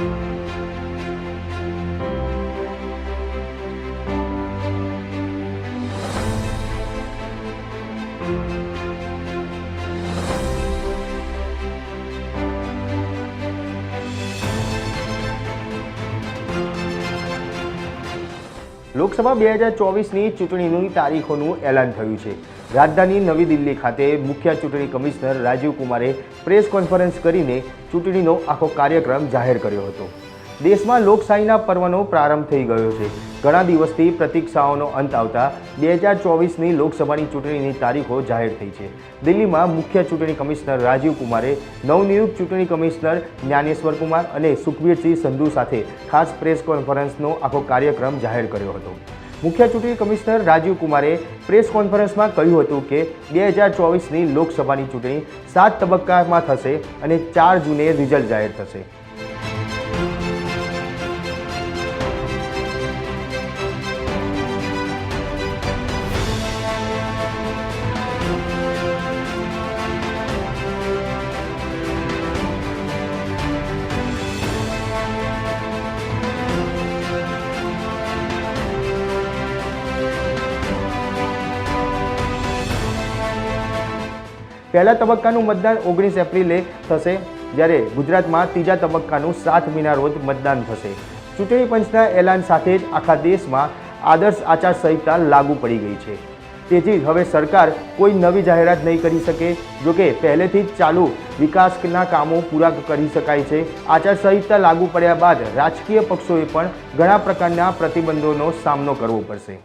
thank you Lok Sabha બે હજાર ચોવીસની ચૂંટણીની તારીખોનું એલાન થયું છે. રાજધાની નવી દિલ્હી ખાતે મુખ્ય ચૂંટણી કમિશનર રાજીવ કુમારે પ્રેસ કોન્ફરન્સ કરીને ચૂંટણીનો આખો કાર્યક્રમ જાહેર કર્યો હતો. દેશમાં લોકશાહીના પર્વનો પ્રારંભ થઈ ગયો છે. ઘણા દિવસથી પ્રતીક્ષાઓનો અંત આવતા બે હજાર ચોવીસની લોકસભાની ચૂંટણીની તારીખો જાહેર થઈ છે. દિલ્હીમાં મુખ્ય ચૂંટણી કમિશનર રાજીવ કુમારે, નવનિયુક્ત ચૂંટણી કમિશનર જ્ઞાનેશ્વર કુમાર અને સુખબીરસિંહ સંધુ સાથે ખાસ પ્રેસ કોન્ફરન્સનો આખો કાર્યક્રમ જાહેર કર્યો હતો. મુખ્ય ચૂંટણી કમિશનર રાજીવ કુમારે પ્રેસ કોન્ફરન્સમાં કહ્યું હતું કે બે હજાર ચોવીસની લોકસભાની ચૂંટણી સાત તબક્કામાં થશે અને ચાર જૂને રિઝલ્ટ જાહેર થશે. પહેલા તબક્કાનું મતદાન ઓગણીસ એપ્રિલે થશે, જ્યારે ગુજરાતમાં ત્રીજા તબક્કાનું સાત મહિના રોજ મતદાન થશે. ચૂંટણી પંચના એલાન સાથે જ આખા દેશમાં આદર્શ આચારસંહિતા લાગુ પડી ગઈ છે. તેથી હવે સરકાર કોઈ નવી જાહેરાત નહીં કરી શકે જોકે પહેલેથી જ ચાલુ વિકાસના કામો પૂરા કરી શકાય છે. આચારસંહિતા લાગુ પડ્યા બાદ રાજકીય પક્ષોએ પણ ઘણા પ્રકારના પ્રતિબંધોનો સામનો કરવો પડશે.